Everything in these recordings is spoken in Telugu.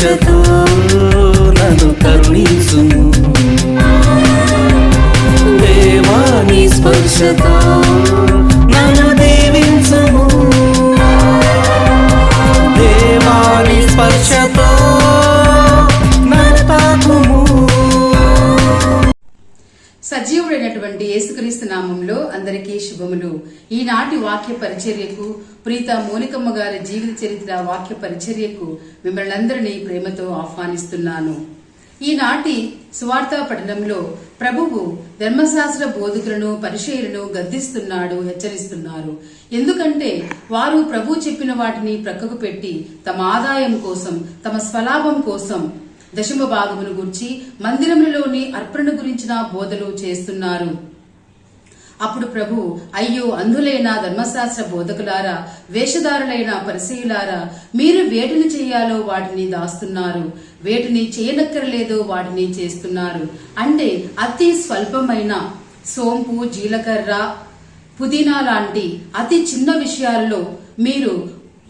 这 యేసుక్రీస్తు నామంలో అందరికీ శుభములు. ఈనాటి వాక్య పరిచర్యకు ప్రీత మోనికమ్మ గారి జీవిత చరిత్ర వాక్య పరిచర్యకు మిమ్మల్ని అందరినీ ప్రేమతో ఆహ్వానిస్తున్నాను. ఈనాటి సువార్తా పఠనంలో ప్రభువు ధర్మశాస్త్ర బోధకులను పరిచయులను గద్దిస్తున్నాడు హెచ్చరిస్తున్నారు. ఎందుకంటే వారు ప్రభు చెప్పిన వాటిని ప్రక్కకు పెట్టి తమ ఆదాయం కోసం తమ స్వలాభం కోసం దశమ భాగమును గురించి మందిరములలోని అర్పణ గురించిన బోధలు చేస్తున్నారు. అప్పుడు ప్రభు అయ్యో అంధులైన ధర్మశాస్త్ర బోధకులారా వేషధారులైన పరిశీలారా మీరు వేటిని చేయాలో వాటిని దాస్తున్నారు వేటిని చేయనక్కర్లేదో వాటిని చేస్తున్నారు. అంటే అతి స్వల్పమైన సోంపు జీలకర్ర పుదీనా లాంటి అతి చిన్న విషయాల్లో మీరు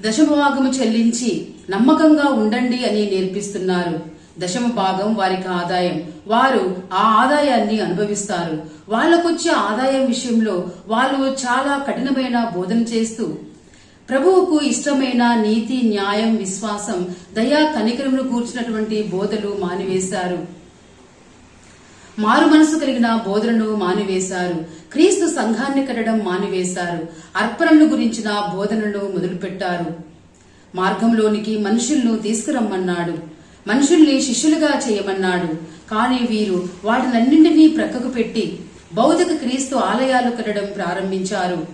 దశభాగము చెల్లించి నమ్మకంగా ఉండండి అని నేర్పిస్తున్నారు. దశమ భాగం వారికి ఆదాయం. వారు ఆ ఆదాయాన్ని అనుభవిస్తారు. వాళ్ళకొచ్చే ఆదాయం విషయంలో వాళ్ళు చాలా కఠినమైన బోధన చేస్తూ ప్రభువుకు ఇష్టమైన నీతి న్యాయం విశ్వాసం దయా కనికరములు కూర్చున్నటువంటి బోధలు మానివేశారు. మారు మనసు కలిగిన బోధనను మానివేశారు. క్రీస్తు సంఘాన్ని కట్టడం మానివేశారు. అర్పణను గురించిన బోధనను మొదలుపెట్టారు. మార్గంలోనికి మనుషులను తీసుకురమ్మన్నాడు. మనుషుల్ని శిష్యులుగా చేయమన్నాడు. కానీ వీరు వాటినన్నింటినీ ప్రక్కకు పెట్టి భౌతిక క్రీస్తు ఆలయాలు కట్టడం ప్రారంభించారు.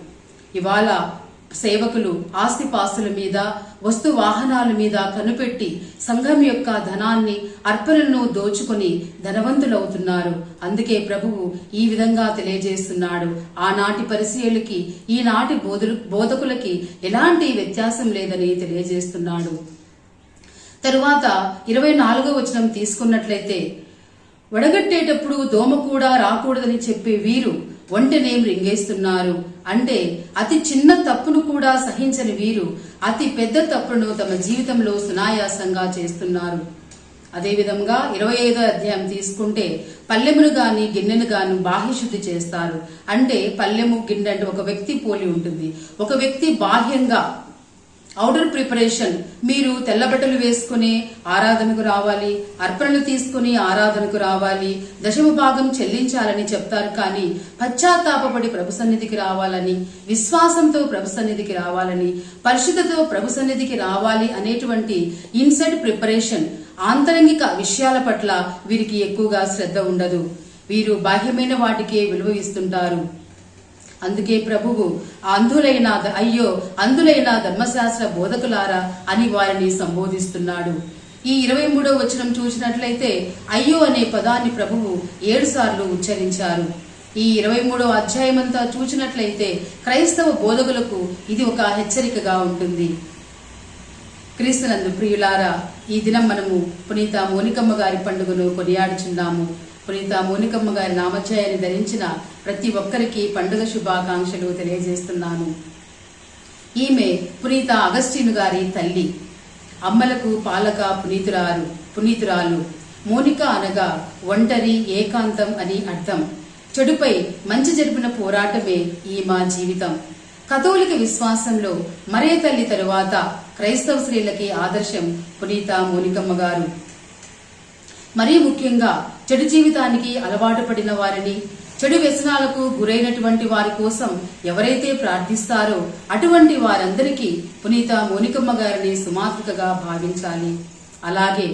ఇవాళ సేవకులు ఆస్తిపాస్తుల మీద వస్తు వాహనాల మీద కనుపెట్టి సంఘం యొక్క ధనాన్ని అర్పణలను దోచుకొని ధనవంతులవుతున్నారు. అందుకే ప్రభువు ఈ విధంగా తెలియజేస్తున్నాడు. ఆనాటి పరిశీలకి ఈనాటి బోధలు బోధకులకి ఎలాంటి వ్యత్యాసం లేదని తెలియజేస్తున్నాడు. తరువాత ఇరవై నాలుగో వచనం తీసుకున్నట్లయితే వడగట్టేటప్పుడు దోమ కూడా రాకూడదని చెప్పే వీరు ఒంటెనేం రింగేస్తున్నారు అంటే అతి చిన్న తప్పును కూడా సహించని వీరు అతి పెద్ద తప్పును తమ జీవితంలో సునాయాసంగా చేస్తున్నారు. అదేవిధంగా ఇరవై ఐదో అధ్యాయం తీసుకుంటే పల్లెమును గాని గిన్నెను గాని బాహ్య శుద్ధి చేస్తారు. అంటే పల్లెము గిన్నె అంటే ఒక వ్యక్తి పోలి ఉంటుంది. ఒక వ్యక్తి బాహ్యంగా అవుటర్ ప్రిపరేషన్ మీరు తెల్ల బట్టలు వేసుకుని ఆరాధనకు రావాలి అర్పణలు తీసుకుని ఆరాధనకు రావాలి దశమ భాగం చెల్లించాలని చెప్తారు కానీ పశ్చాత్తాపడి ప్రభు సన్నిధికి రావాలని విశ్వాసంతో ప్రభు సన్నిధికి రావాలని పరిశుద్ధతో ప్రభు సన్నిధికి రావాలి అనేటువంటి ఇన్సెట్ ప్రిపరేషన్ ఆంతరంగిక విషయాల పట్ల వీరికి ఎక్కువగా శ్రద్ధ ఉండదు. వీరు బాహ్యమైన వాటికే విలువ ఇస్తుంటారు. అందుకే ప్రభువు అంధులైన అయ్యో అంధులైన ధర్మశాస్త్ర బోధకులారా అని వారిని సంబోధిస్తున్నాడు. ఈ ఇరవై మూడో వచనం చూసినట్లయితే అయ్యో అనే పదాన్ని ప్రభువు ఏడుసార్లు ఉచ్చరించారు. ఈ ఇరవై మూడో అధ్యాయమంతా చూసినట్లయితే క్రైస్తవ బోధకులకు ఇది ఒక హెచ్చరికగా ఉంటుంది. క్రీస్తునందు ప్రియులారా ఈ దినం మనము పునీత మోనికమ్మ గారి పండుగను కొనియాడుచున్నాము. పునీత మోనికమ్మ గారి నామధ్యాయాన్ని ధరించిన ప్రతి ఒక్కరికి పండుగ శుభాకాంక్షలు తెలియజేస్తున్నాను. ఈమె పునీత అగస్టిన్ గారి తల్లి. అమ్మలకు పాలక పునీతురాలు పునీతురాలు. మోనిక అనగా ఒంటరి ఏకాంతం అని అర్థం. చెడుపై మంచి జరిపిన పోరాటమే ఈ మా జీవితం. కథోలిక విశ్వాసంలో మరే తల్లి తరువాత క్రైస్తవ స్త్రీలకి ఆదర్శం పునీత మోనికమ్మ గారు. మరీ ముఖ్యంగా చెడు జీవితానికి అలవాటు పడిన వారిని చెడు వ్యసనాలకు గురైనటువంటి వారి కోసం ఎవరైతే ప్రార్థిస్తారో అటువంటి వారందరికీ పునీత మోనికమ్మ గారిని సుమాతృకగా భావించాలి. అలాగే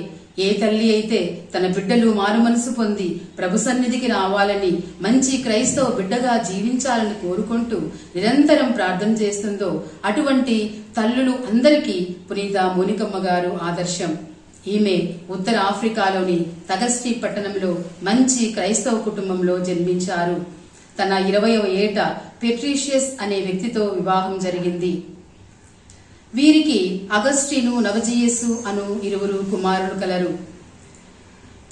ఏ తల్లి అయితే తన బిడ్డలు మారుమనసు పొంది ప్రభు సన్నిధికి రావాలని మంచి క్రైస్తవ బిడ్డగా జీవించాలని కోరుకుంటూ నిరంతరం ప్రార్థన చేస్తుందో అటువంటి తల్లులు అందరికీ పునీత మోనికమ్మ గారు ఆదర్శం. ఈమె ఉత్తర ఆఫ్రికాలోని తగస్టి పట్టణంలో మంచి క్రైస్తవ కుటుంబంలో జన్మించారు. తన ఇరవయవ ఏట పెట్రీషియస్ అనే వ్యక్తితో వివాహం జరిగింది. వీరికి అగస్టిను నవజీయస్సు అను ఇరువురు కుమారులు కలరు.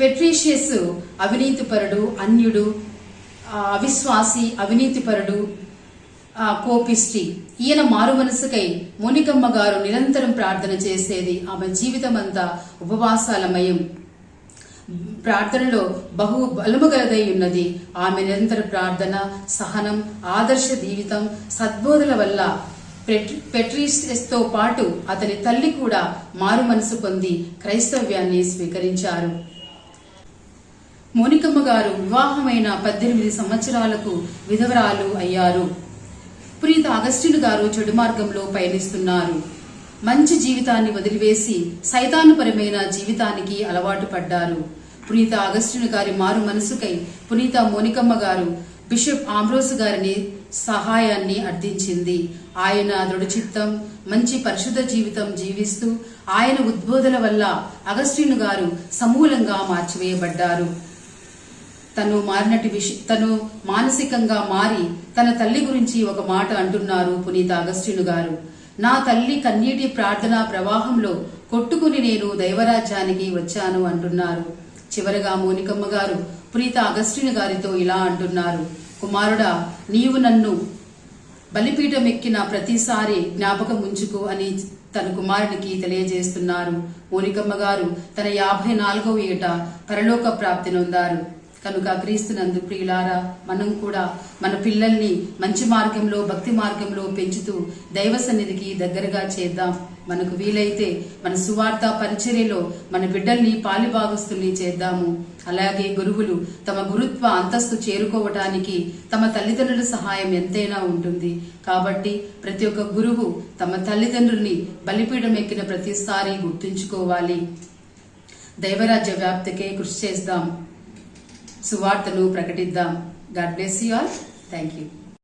పెట్రీషియస్ అవినీతిపరుడు అన్యుడు అవిశ్వాసి అవినీతిపరుడు ఆ కోపిష్టి. ఈయన మారు మనసుకై మోనికమ్మ గారు నిరంతరం ప్రార్థన చేసేది ఆమె జీవితమంతా ఉపవాసాలమయం. ప్రార్థనలో బహు బలము గలదై ఉన్నది ఆమె నిరంతర ప్రార్థన సహనం ఆదర్శ జీవితం సద్బోధల వల్ల పెట్రీస్తో పాటు అతని తల్లి కూడా మారు మనసు పొంది క్రైస్తవ్యాన్ని స్వీకరించారు. మోనికమ్మ గారు వివాహమైన పద్దెనిమిది సంవత్సరాలకు విధవరాలు అయ్యారు. పునీత అగస్టిన్ గారు చెడు మార్గంలో పయనిస్తున్నారు మంచి జీవితాన్ని వదిలివేసి సైతానుపరమైన జీవితానికి అలవాటు పడ్డారు పునీత అగస్టిన్ గారి మారు మనసుకై పునీత మోనికమ్మ గారు బిషప్ ఆంబ్రోస్ గారిని సహాయాన్ని అర్థించింది ఆయన దృఢచిత్తం మంచి పరిశుద్ధ జీవితం జీవిస్తూ ఆయన ఉద్బోధన వల్ల అగస్టిన్ గారు సమూలంగా మార్చివేయబడ్డారు తను మారినటి విష తను మానసికంగా మారి తన తల్లి గురించి ఒక మాట అంటున్నారు పునీత అగస్టిను గారు. నా తల్లి కన్నీటి ప్రార్థనా ప్రవాహంలో కొట్టుకుని నేను దైవరాజ్యానికి వచ్చాను అంటున్నారు. చివరగా మోనికమ్మ గారు పునీత అగస్టిని గారితో ఇలా అంటున్నారు. కుమారుడా నీవు నన్ను బలిపీఠం ఎక్కిన ప్రతిసారి జ్ఞాపకం ఉంచుకో అని తన కుమారునికి తెలియజేస్తున్నారు. మోనికమ్మ గారు తన యాభై నాలుగవ ఏట పరలోక ప్రాప్తి నొందారు. కనుక క్రీస్తునందు ప్రియులారా మనం కూడా మన పిల్లల్ని మంచి మార్గంలో భక్తి మార్గంలో పెంచుతూ దైవ సన్నిధికి దగ్గరగా చేద్దాం. మనకు వీలైతే మన సువార్త పరిచర్యలో మన బిడ్డల్ని పాలిభాగస్తుల్ని చేద్దాము. అలాగే గురువులు తమ గురుత్వ అంతస్తు చేరుకోవటానికి తమ తల్లిదండ్రుల సహాయం ఎంతైనా ఉంటుంది. కాబట్టి ప్రతి ఒక్క గురువు తమ తల్లిదండ్రుల్ని బలిపీఠం ఎక్కిన ప్రతిసారి గుర్తుంచుకోవాలి. దైవరాజ్య వ్యాప్తికే కృషి చేద్దాం. సువార్తను ప్రకటిద్దాం. God bless you all thank you